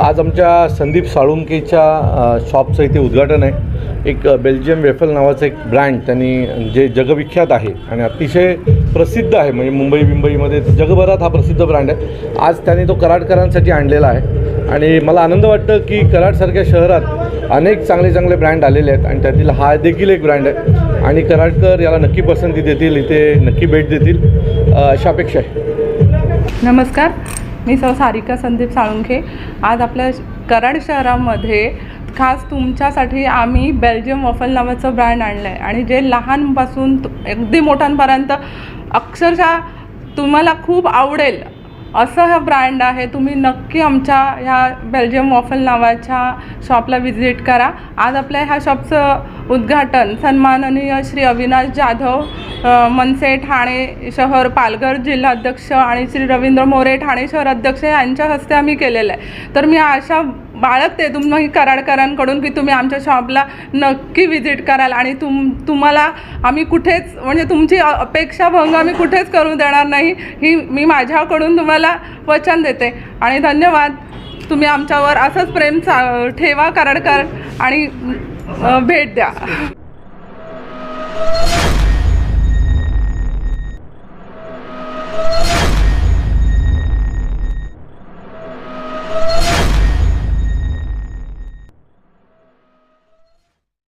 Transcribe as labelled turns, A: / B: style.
A: आज आमच्या संदीप साळुंकेच्या शॉपचं इथे उद्घाटन आहे. एक बेल्जियम वेफल नावाचं एक ब्रँड त्यांनी जे जगविख्यात आहे आणि अतिशय प्रसिद्ध आहे. म्हणजे मुंबई मुंबईमध्ये जगभरात हा प्रसिद्ध ब्रँड आहे. आज त्यांनी तो कराडकरांसाठी आणलेला आहे. आणि मला आनंद वाटतं की कराडसारख्या शहरात अनेक चांगले चांगले ब्रँड आलेले आहेत आणि त्यातील हा देखील एक ब्रँड आहे. आणि कराडकर याला नक्की पसंती देतील इथे नक्की भेट देतील अशी अपेक्षा आहे.
B: नमस्कार. मी सौ सारिका संदीप साळुंखे. आज आपल्या कराड शहरामध्ये खास तुमच्यासाठी आम्ही बेल्जियम वफल नावाचं ब्रँड आणलं आहे आणि जे लहानपासून अगदी मोठ्यांपर्यंत अक्षरशः तुम्हाला खूप आवडेल असं हा ब्रँड आहे. तुम्ही नक्की आमच्या ह्या बेल्जियम वॉफल नावाच्या शॉपला व्हिजिट करा. आज आपल्या ह्या शॉपचं उद्घाटन सन्माननीय श्री अविनाश जाधव मनसे ठाणे शहर पालघर जिल्हाध्यक्ष आणि श्री रवींद्र मोरे ठाणे शहर अध्यक्ष यांच्या हस्ते आम्ही केलेलं आहे. तर मी आशा बाळगते तुम्ही कराडकरांकडून की तुम्ही आमच्या शॉपला नक्की व्हिजिट कराल आणि तुम तुम्हाला आम्ही कुठेच म्हणजे तुमची अपेक्षा भंग आम्ही कुठेच करू देणार नाही ही मी माझ्याकडून तुम्हाला वचन देते. आणि धन्यवाद तुम्ही आमच्यावर असंच प्रेम चा ठेवा कराडकर आणि भेट द्या.